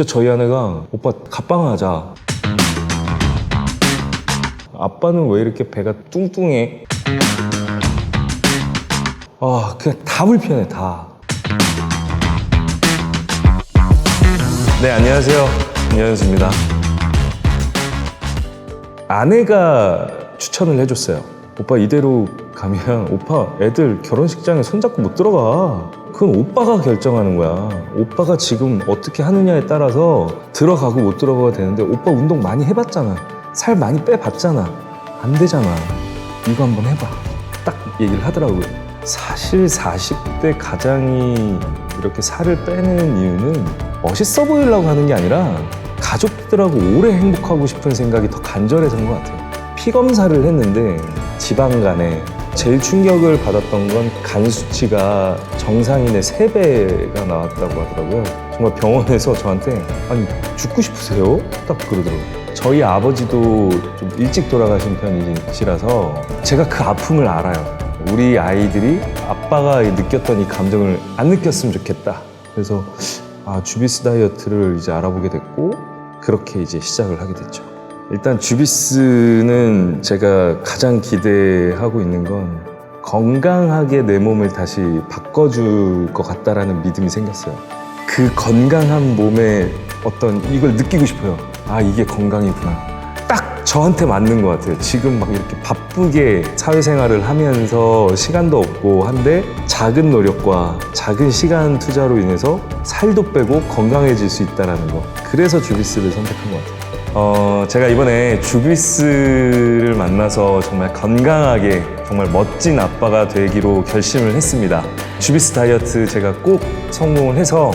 진짜 저희 아내가 오빠 갑방하자. 아빠는 왜 이렇게 배가 뚱뚱해? 아, 그냥 다 불편해, 다. 네, 안녕하세요. 안녕하십니다. 아내가 추천을 해줬어요. 오빠 이대로 가면 오빠 애들 결혼식장에 손잡고 못 들어가. 그건 오빠가 결정하는 거야. 오빠가 지금 어떻게 하느냐에 따라서 들어가고 못 들어가가 되는데 오빠 운동 많이 해봤잖아. 살 많이 빼봤잖아. 안 되잖아. 이거 한번 해봐. 딱 얘기를 하더라고요. 사실 40대 가장이 이렇게 살을 빼는 이유는 멋있어 보이려고 하는 게 아니라 가족들하고 오래 행복하고 싶은 생각이 더 간절해서인 것 같아요. 피 검사를 했는데 지방 간에 제일 충격을 받았던 건 간 수치가 정상인의 세배가 나왔다고 하더라고요. 정말 병원에서 저한테 아니 죽고 싶으세요? 딱 그러더라고요. 저희 아버지도 좀 일찍 돌아가신 편이시라서 제가 그 아픔을 알아요. 우리 아이들이 아빠가 느꼈던 이 감정을 안 느꼈으면 좋겠다. 그래서 아, 주비스 다이어트를 이제 알아보게 됐고 그렇게 이제 시작을 하게 됐죠. 일단 주비스는 제가 가장 기대하고 있는 건 건강하게 내 몸을 다시 바꿔줄 것 같다라는 믿음이 생겼어요. 그 건강한 몸에 어떤 이걸 느끼고 싶어요. 아, 이게 건강이구나. 딱 저한테 맞는 것 같아요. 지금 막 이렇게 바쁘게 사회생활을 하면서 시간도 없고 한데 작은 노력과 작은 시간 투자로 인해서 살도 빼고 건강해질 수 있다는 거. 그래서 주비스를 선택한 것 같아요. 어, 제가 이번에 주비스를 만나서 정말 건강하게 정말 멋진 아빠가 되기로 결심을 했습니다. 주비스 다이어트 제가 꼭 성공을 해서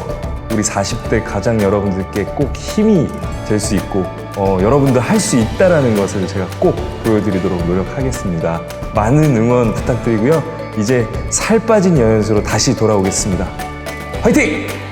우리 40대 가장 여러분들께 꼭 힘이 될 수 있고 어, 여러분도 할 수 있다라는 것을 제가 꼭 보여드리도록 노력하겠습니다. 많은 응원 부탁드리고요. 이제 살 빠진 여연수로 다시 돌아오겠습니다. 화이팅!